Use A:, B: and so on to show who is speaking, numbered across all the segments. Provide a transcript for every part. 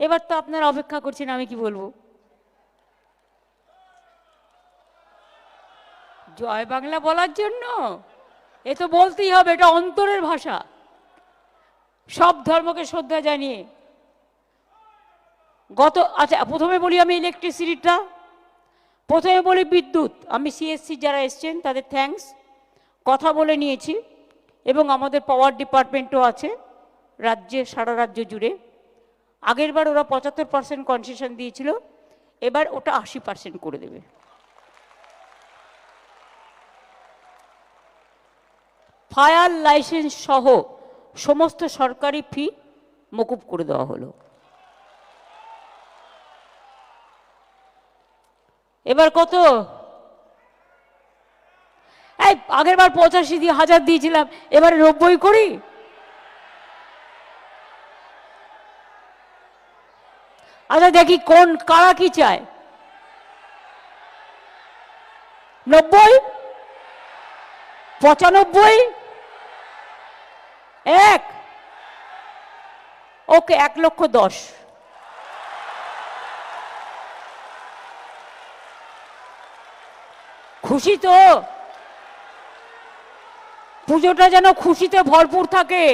A: এবার তো আপনারা অপেক্ষা করছেন, আমি কি বলব? জয় বাংলা বলার জন্য? এ তো বলতেই হবে, এটা অন্তরের ভাষা। সব ধর্মকে শ্রদ্ধা জানিয়ে। গত আচ্ছা প্রথমে বলি আমি ইলেকট্রিসিটিটা প্রথমে বলি বিদ্যুৎ। আমি সিএসসি যারা এসছেন, তাদের থ্যাঙ্কস কথা বলে নিয়েছি। এবং আমাদের পাওয়ার ডিপার্টমেন্টও আছে, রাজ্যে, সারা রাজ্য জুড়ে। আগের বার ওরা পঁচাত্তর পার্সেন্ট কনসেশন দিয়েছিল, এবার ওটা আশি পার্সেন্ট করে দেবে। ফায়ার লাইসেন্স সহ সমস্ত সরকারি ফি মকুব করে দেওয়া হলো। এবার কত? আগের বার পঁচাশি দিয়ে হাজার দিয়েছিলাম, এবারে নব্বই করি? আচ্ছা দেখি কোন, কারা কি চায়? নব্বই? পঁচানব্বই? এক? ওকে, এক লক্ষ দশ। খুশি তো? পুজোটা যেন খুশিতে ভরপুর থাকে।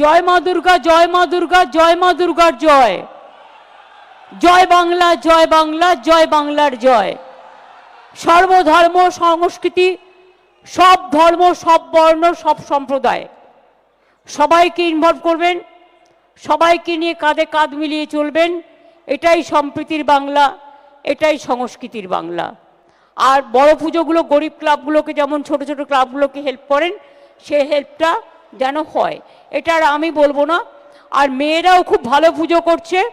A: জয় মা দুর্গা, জয় মা দুর্গা, জয় মা দুর্গার জয়। জয় বাংলা জয় বাংলা, জয় বাংলার জয়। সর্বধর্ম, সংস্কৃতি, সব ধর্ম, সব বর্ণ, সব সম্প্রদায়। সবাইকে ইনভলভ করবেন, সবাইকে নিয়ে কাঁধে কাঁধ মিলিয়ে চলবেন। এটাই সম্প্রীতির বাংলা, এটাই সংস্কৃতির বাংলা। আর বড় পুজোগুলো গরিব ক্লাবগুলোকে যেমন ছোট ছোট ক্লাবগুলোকে হেল্প করেন, সে হেল্পটা যেন হয়। এটা আর আমি বলব না। আর মেয়েরাও খুব ভালো পুজো করছে।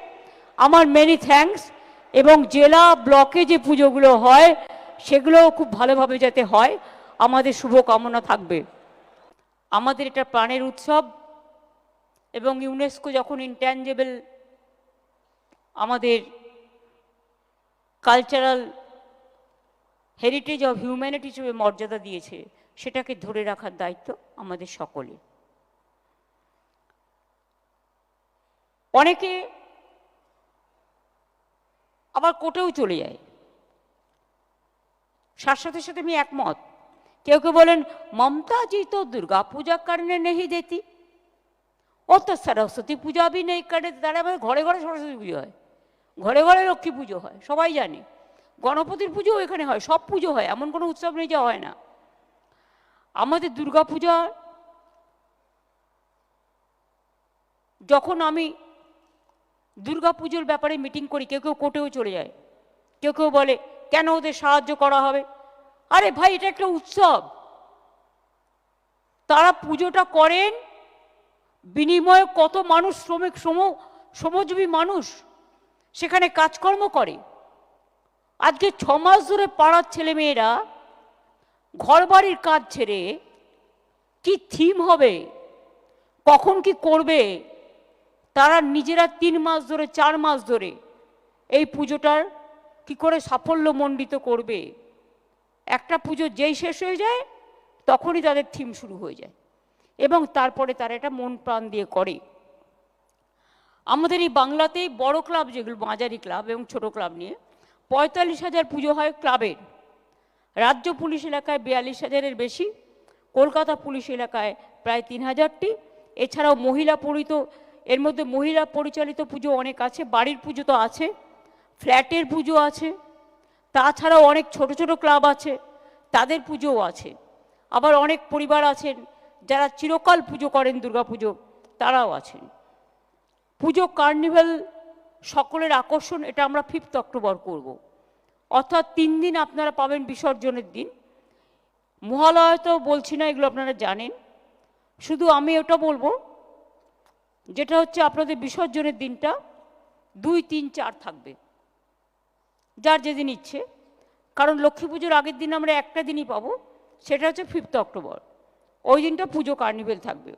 A: আমার মেনি থ্যাঙ্কস এবং জেলা ব্লকে যে পুজোগুলো হয়, সেগুলোও খুব ভালোভাবে যাতে হয়। আমাদের শুভকামনা থাকবে। আমাদের এটা প্রাণের উৎসব। এবং ইউনেস্কো যখন ইনট্যাঞ্জেবল আমাদের কালচারাল হেরিটেজ অফ হিউম্যানিটি হিসেবে মর্যাদা দিয়েছে, সেটাকে ধরে রাখার দায়িত্ব আমাদের সকলে অনেকে আবার কোটেও চলে যায়। শাশ্বতের সাথে আমি একমত। কেউ কেউ বলেন, মমতাজি তো দুর্গা পূজা কারণে নেহি দেতি ও তো সরস্বতী পূজা বি নেই কারণে তারা ঘরে ঘরে সরস্বতী পুজো হয়। ঘরে ঘরে লক্ষ্মী পুজো হয়, সবাই জানে। গণপতির পুজো এখানে হয়, সব পুজো হয়, এমন কোনো উৎসব নেই যা হয় না। আমাদের দুর্গা পূজা যখন আমি দুর্গা পুজোর ব্যাপারে মিটিং করি, কেউ কেউ কোর্টেও চলে যায়। কেউ কেউ বলে, কেন ওদের সাহায্য করা হবে? আরে ভাই, এটা একটা উৎসব। তারা পুজোটা করেন, বিনিময়ে কত মানুষ শ্রমিক, শ্রম, শ্রমজীবী মানুষ সেখানে কাজকর্ম করে। আজকে ছ মাস ধরে পাড়ার ছেলেমেয়েরা ঘর বাড়ির কাজ ছেড়ে কি থিম হবে? কখন কি করবে? তারা নিজেরা তিন মাস ধরে, চার মাস ধরে এই পুজোটার কি করে সাফল্যমণ্ডিত করবে? একটা পুজো যেই শেষ হয়ে যায়, তখনই তাদের থিম শুরু হয়ে যায় এবং তারপরে তারা এটা মন প্রাণ দিয়ে করে। আমাদের এই বাংলাতেই বড় ক্লাব যেগুলো, মাঝারি ক্লাব এবং ছোট ক্লাব নিয়ে পঁয়তাল্লিশ হাজার পুজো হয় ক্লাবের। রাজ্য পুলিশ এলাকায় বিয়াল্লিশ হাজারের বেশি, কলকাতা পুলিশ এলাকায় প্রায় তিন হাজারটি। এছাড়াও মহিলা পরিত এর মধ্যে মহিলা পরিচালিত পুজো অনেক আছে, বাড়ির পুজো তো আছে, ফ্ল্যাটের পুজো আছে, তাছাড়াও অনেক ছোট ছোট ক্লাব আছে, তাদের পুজোও আছে। আবার অনেক পরিবার আছেন যারা চিরকাল পুজো করেন, দুর্গা পুজো, তারাও আছেন। পুজো কার্নিভ্যাল সকলের আকর্ষণ, এটা আমরা ফিফথ অক্টোবর করব। অর্থাৎ তিন দিন আপনারা পাবেন বিসর্জনের দিন। মহালয় তো বলছি না, এগুলো আপনারা জানেন। শুধু আমি ওটা বলব যেটা হচ্ছে আপনাদের বিসর্জনের দিনটা দুই, তিন, চার থাকবে। যার যেদিন ইচ্ছে। কারণ লক্ষ্মী পুজোর আগের দিন আমরা একটা দিনই পাবো, সেটা হচ্ছে ফিফথ অক্টোবর ওই দিনটা পুজো কার্নিভেল থাকবে।